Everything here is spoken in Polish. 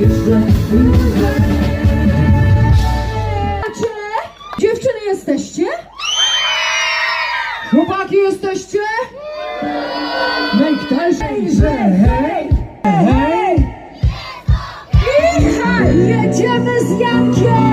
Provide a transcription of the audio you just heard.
jeszcze chwilę. Dziewczyny jesteście? Chłopaki jesteście? No i też hejże, hej, hej! Hej, jedziemy z Jankiem!